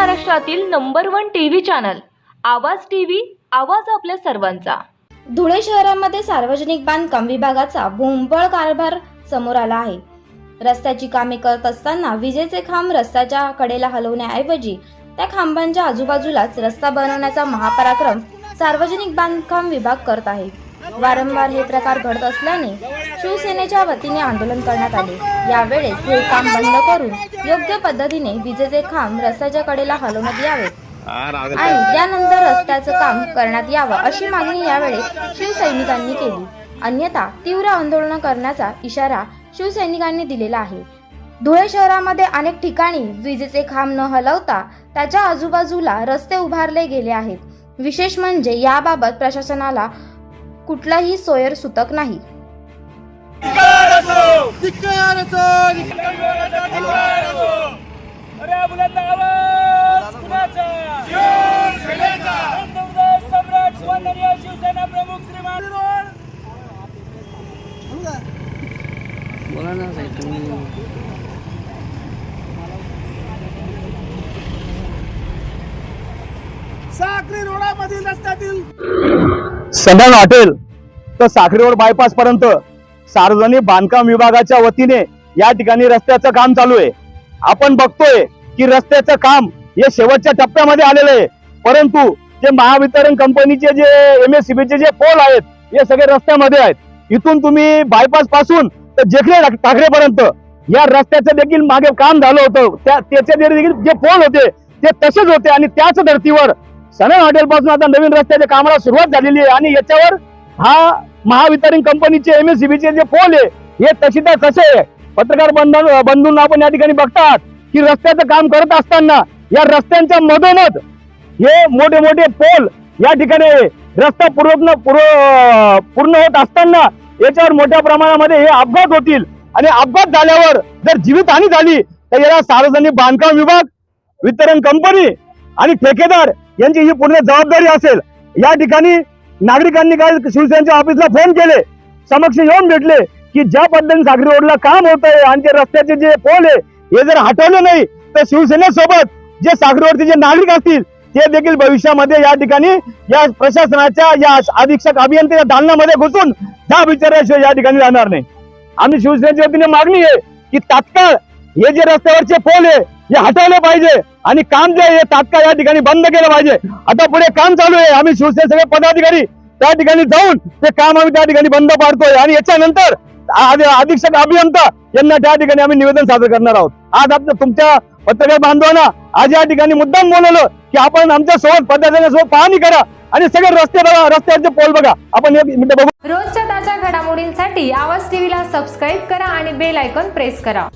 महाराष्ट्रातील number one TV channel Awaaz TV आवाज आपल्या सर्वांचा. धुळे शहरामध्ये सार्वजनिक बांधकाम विभागाचा भोंबळ कारभार समोर आला आहे. रस्त्याची कामे करत असताना विजेचे खांब रस्त्याच्या कडेला हलवण्याऐवजी त्या खांबांच्या आजूबाजूलाच रस्ता बनवण्याचा महापराक्रम सार्वजनिक बांधकाम विभाग करत आहे. वारंवार हे प्रकार घडत असल्याने शिवसेनेच्या वतीने आंदोलन करण्यात आले. यावेळेस हे काम बंद करून योग्य पद्धतीने विजेचे खांब रस्त्याच्या कडेला हलवण्यात यावेत आणि यानंतर रस्त्याचं काम करण्यात यावं अशी मागणी यावेळी शिवसैनिकांनी केली. अन्यथा तीव्र आंदोलन करण्याचा इशारा शिवसैनिकांनी दिलेला आहे. धुळे शहरामध्ये अनेक ठिकाणी विजेचे खांब न हलवता त्याच्या आजूबाजूला रस्ते उभारले गेले आहेत. विशेष म्हणजे याबाबत प्रशासनाला कुठलाही सोयर सुतक नाही. शिवसेना प्रमुख श्रीमान साक्री रोडामधील रस्त्यातील सदन हॉटेल तर साखरी रोड बायपास पर्यंत सार्वजनिक बांधकाम विभागाच्या वतीने या ठिकाणी रस्त्याचं काम चालू आहे. आपण बघतोय की रस्त्याचं काम हे शेवटच्या टप्प्यामध्ये आलेलं आहे. परंतु जे महावितरण कंपनीचे जे एम एस चे जे पोल आहेत हे सगळे रस्त्यामध्ये आहेत. इथून तुम्ही बायपासपासून तर जेखले ठाकरेपर्यंत या रस्त्याचं देखील मागे काम झालं होतं. त्या त्याचे देखील जे पोल होते ते तसेच होते आणि त्याच धर्तीवर सनन हॉटेल पासून आता नवीन रस्त्याच्या कामाला सुरुवात झालेली आहे. आणि याच्यावर हा महावितरण कंपनीचे एम एस जे पोल आहे हे तशी तर कसे आहे. पत्रकार बंधू बंधूंना आपण या ठिकाणी बघतात की रस्त्याचं काम करत असताना या रस्त्यांच्या मधोमध हे मोठे मोठे पोल या ठिकाणी रस्ता पूर्ण पूर्ण होत असताना याच्यावर मोठ्या प्रमाणामध्ये हे अपघात होतील. आणि अपघात झाल्यावर जर जीवितहानी झाली तर याला सार्वजनिक बांधकाम विभाग वितरण कंपनी आणि ठेकेदार यांची ही पूर्ण जबाबदारी असेल. या ठिकाणी नागरिकांनी काल शिवसेनेच्या ऑफिसला फोन केले. समक्ष येऊन भेटले की ज्या पद्धतीने सागरी रोडला काम होत आहे आणि ते रस्त्याचे जे पोल आहे हे जर हटवले नाही तर शिवसेनेसोबत जे सागरी रोडचे जे नागरिक असतील ते देखील भविष्यामध्ये या ठिकाणी या प्रशासनाच्या या अधीक्षक अभियंत्याच्या दालनामध्ये घुसून त्या विचाराशिवाय या ठिकाणी जाणार नाही. आम्ही शिवसेनेच्या वतीने मागणी आहे की तात्काळ हे जे रस्त्यावरचे पोल आहे हे हटवलं पाहिजे. आणि काम जे आहे हे तात्काळ या ठिकाणी बंद केलं पाहिजे. आता पुढे काम चालू आहे. आम्ही शिवसेने सगळे पदाधिकारी त्या ठिकाणी जाऊन ते काम आम्ही त्या ठिकाणी बंद पाडतोय. आणि याच्यानंतर अधीक्षक अभियंता यांना त्या ठिकाणी आम्ही निवेदन सादर करणार आहोत. आज आपण तुमच्या पत्रकार बांधवांना आज या ठिकाणी मुद्दाम बोलवलं की आपण आमच्यासोबत पदाधिकाऱ्यांसोबत पाहणी करा आणि सगळे रस्ते बघा रस्त्याचे पोल बघा. आपण एक मिनिट बघू. रोजच्या ताज्या घडामोडींसाठी आवाज टीव्हीला सबस्क्राईब करा आणि बेल आयकॉन प्रेस करा.